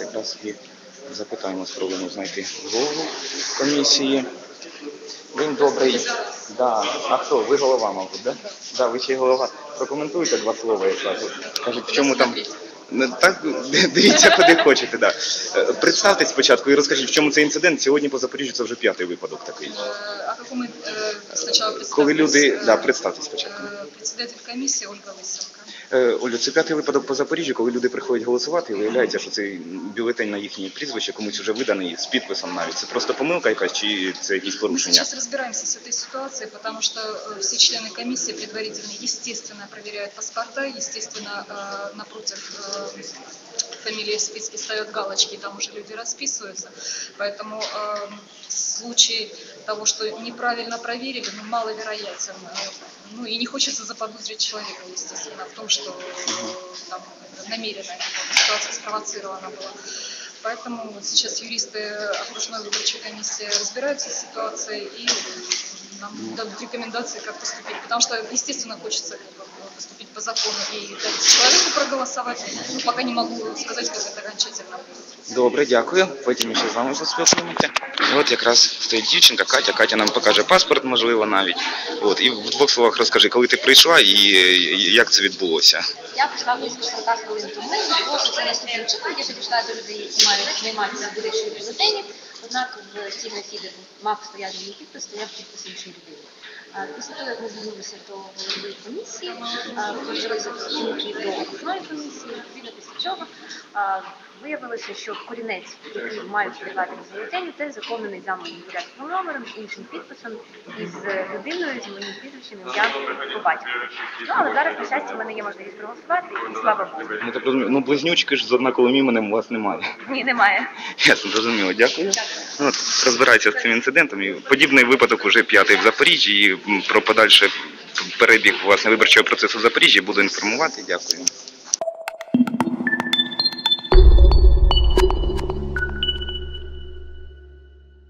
якраз і запитаємо, спробуємо знайти голову комісії. Він добрий. Да. А хто? Ви голова, мабуть, да? Да, ви ще й голова. Прокоментуйте два слова якраз. Кажуть, в чому там. Ну, Так, дивіться, куди хочете, да. Е, Представтесь спочатку і розкажіть, в чому цей інцидент. Сьогодні по Запоріжжю це вже п'ятий випадок такий. Э, А какому э, сначала Коли люди, представьтесь, да, э, представтесь спочатку. э, Председатель комиссии Ольга Лысенко. Е, Олю, це п'ятий випадок по Запоріжжю, коли люди приходять голосувати, і виявляється, що цей бюлетень на їхнє прізвище комусь вже виданий з підписом навіть. Це просто помилка якась чи це якісь Мы порушення? сейчас разбираемся с этой ситуацией, потому что э, все члены комиссии предварительно, естественно, проверяют паспорта, естественно, э, напротив э, фамилии в списке ставят галочки, и там уже люди расписываются. Поэтому э, случай того, что неправильно проверили, ну, маловероятен. Э, Ну и не хочется заподозрить человека, естественно, в том, что э, там намеренно ситуация спровоцирована была. Поэтому сейчас юристы окружной выборчей комиссии разбираются с ситуацией и нам дадут рекомендации, как поступить. Потому что, естественно, хочется бы, поступить по закону и дать человеку проголосовать. Но пока не могу сказать, как это окончательно будет. Добре, дякую. Потім ще з вами поспілкуємося. І От якраз стоїть дівчинка Катя. Катя нам покаже паспорт, можливо, навіть. От і в двох словах розкажи, коли ти прийшла і як це відбулося. Я прийшла близько 40 хвилин тому, було що це наступним чином. Я підійшла до людей, які мають займатися видачею бюлетенів. Однак в цій графі, мав стояти мій підпис, стояв підпис іншої людини. Після того, як ми звернулися до голови комісії, почалися працівників до окружної комісії, відповідно після цього виявилося, що корінець, який має подавати на бюлетені, теж заповнений за моїм порядковим номером, з іншим підписом і з людиною, з моїм прізвищем, ім'ям по батьку. Ну, але зараз, на щастя, в мене є можливість проголосувати, і слава Богу. Ну так розумію. Ну близнючки ж з однаковим іменем у вас немає. Ні, немає. Ясно, зрозуміло, дякую. Ну, от, розбираються з цим інцидентом. І подібний випадок уже п'ятий в Запоріжжі. І про подальший перебіг власне виборчого процесу в Запоріжжі буду інформувати. Дякую.